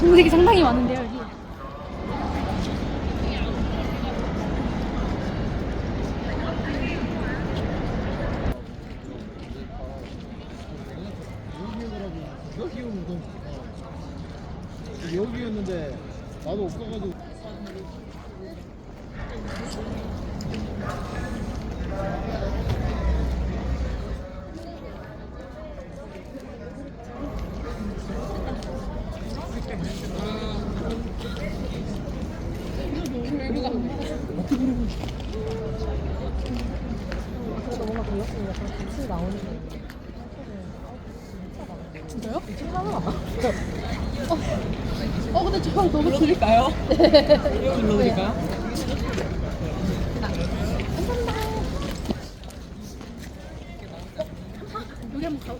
공색이 상당히 많은데요 여기? 어. 여기였는데 나도 못 가가지고. 진짜요? 어, 어 근데 저 너무 불러드릴까요? 불러드릴까요? 여기 한번 가.